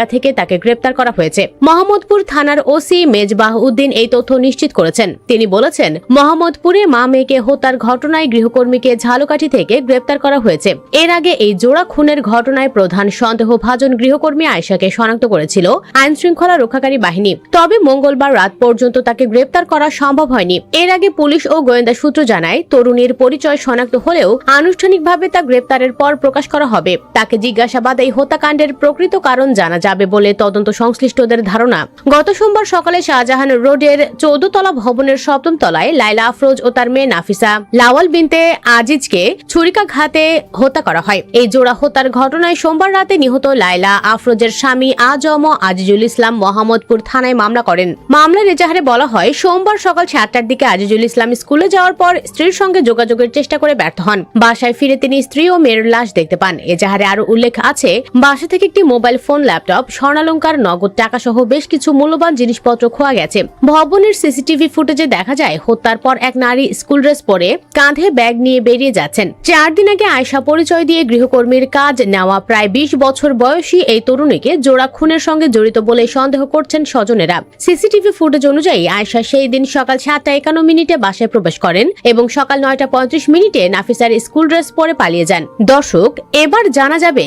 এলাকা থেকে তাকে গ্রেপ্তার করা হয়েছে। মোহাম্মদপুর থানার ওসি মেজবাহ উদ্দিন এই তথ্য নিশ্চিত করেছেন। তিনি বলেছেন, মোহাম্মদপুরে মা মেয়েকে হত্যার ঘটনায় গৃহকর্মীকে ঝালকাঠি থেকে গ্রেপ্তার করা হয়েছে। এর আগে এই জোড়া খুনের ঘটনায় প্রধান সন্দেহভাজন গৃহকর্মী আয়েশাকে শনাক্ত করেছিল আইন শৃঙ্খলা রক্ষাকারী বাহিনী। তবে মঙ্গলবার রাত পর্যন্ত তাকে গ্রেপ্তার করা সম্ভব হয়নি। এর আগে পুলিশ ও গোয়েন্দা সূত্র জানায়, তরুণীর পরিচয় শনাক্ত হলেও আনুষ্ঠানিকভাবে তা গ্রেপ্তারের পর প্রকাশ করা হবে। তাকে জিজ্ঞাসাবাদ এই হত্যাকাণ্ডের প্রকৃত কারণ জানা যাবে বলে তদন্ত সংশ্লিষ্টদের ধারণা। গত সোমবার সকালে শাহজাহান রোডের চৌদ্দতলা ভবনের সপ্তম তলায় লাইলা আফরোজ ও তার মেয়ে নাফিসা লাওয়াল বিনতে আজিজকে ছুরিকাঘাতে হত্যা করা হয়। এই জোড়া হত্যার ঘটনায় সোমবার রাতে নিহত লাইলা আফরোজের স্বামী আজম আজিজুল ইসলাম মোহাম্মদপুর থানায় মামলা করেন। মামলার এজাহারে বলা হয়, সোমবার সকাল সাতটার দিকে আজিজুল ইসলাম স্কুলে যাওয়ার পর স্ত্রীর সঙ্গে যোগাযোগের চেষ্টা করে ব্যর্থ হন। বাসায় ফিরে তিনি স্ত্রী ও মেয়ের লাশ দেখতে পান। এজাহারে আরও উল্লেখ আছে, বাসা থেকে একটি মোবাইল ফোন, ল্যাপটপ স্বর্ণালঙ্কার, নগদ টাকা সহ বেশ কিছু মূল্যবান জিনিসপত্র খোয়া গেছে। ভবনের সিসিটিভি ফুটেজে দেখা যায়, হত্যার পর এক নারী স্কুল ড্রেস পরে কাঁধে ব্যাগ নিয়ে বেরিয়ে যাচ্ছেন। চার দিন আগে আয়সা পরিচয় দিয়ে গৃহকর্মীর কাজ নেওয়া প্রায় বিশ বছর বয়সী এই তরুণীকে জোড়া খুনের সঙ্গে জড়িত বলে সন্দেহ করছেন স্বজনেরা। সিসিটিভি ফুটেজ অনুযায়ী আয়সা সেই দিন সকাল সাতটা একান্ন মিনিটে বাসায় প্রবেশ করেন এবং সকাল নয়টা পঁয়ত্রিশ মিনিটে নাফিসার স্কুল ড্রেস পরে পালিয়ে যান। দর্শক, এবার জানা যাবে